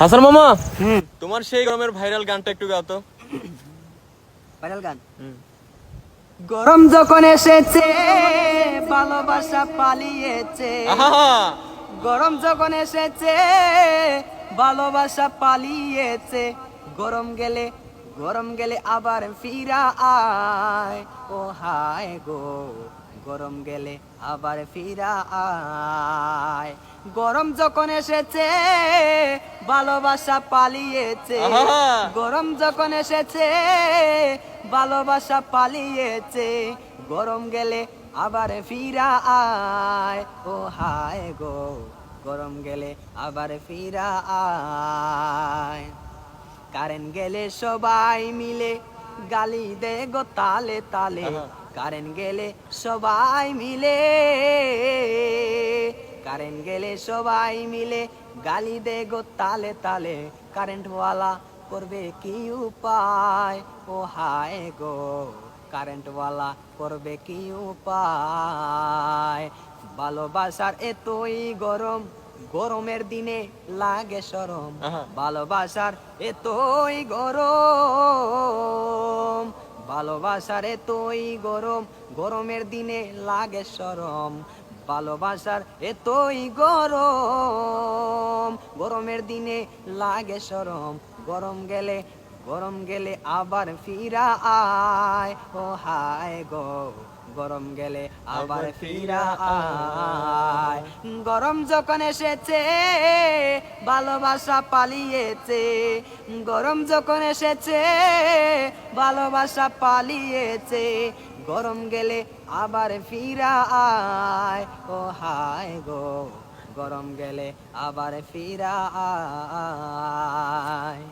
হাসান মামা। তোমার সেই গরমের ভাইরাল গানটা একটু গাও তো। ভাইরাল গান? গরম যখন এসেছে ভালোবাসা পালিয়েছে। গরম যখন এসেছে ভালোবাসা পালিয়েছে। গরম গেলে গরম গেলে আবার ফিরা আয়। ও হায় গো গরম গেলে আবার ফিরা আয়। গরম যখন এসেছে ভালোবাসা পালিয়েছে। গরম যখন এসেছে ভালোবাসা পালিয়েছে। গরম গেলে আবার ফিরা আয় ও হায় গো গরম গেলে আবার ফিরা আয় কারেন্ট গেলে সবাই মিলে গালি দে গো তালে তালে। কারেন্ট গেলে সবাই মিলে কারেন্ট গেলে সবাই মিলে গালি দে গো তালে তালে কারেন্টওয়ালা করবে কি উপায়? ও হায় গো কারেন্টওয়ালা করবে কি উপায়? ভালোবাসার এতই গরম গরমের দিনে লাগে সরম। ভালোবাসার এতই গরম ভালোবাসার এতই গরম গরমের দিনে লাগে সরম। ভালোবাসার এতই গরম গরমের দিনে লাগে সরম। গরম গেলে গরম গেলে আবার ফিরা আয়। ও হায় গো গরম গেলে আবার ফিরা আয়। গরম যখন এসেছে, ভালোবাসা পালিয়েছে। গরম যখন এসেছে, ভালোবাসা পালিয়েছে। গরম গেলে আবার ফিরা আয়। ও হায় গো, গরম গেলে আবার ফিরা আয়।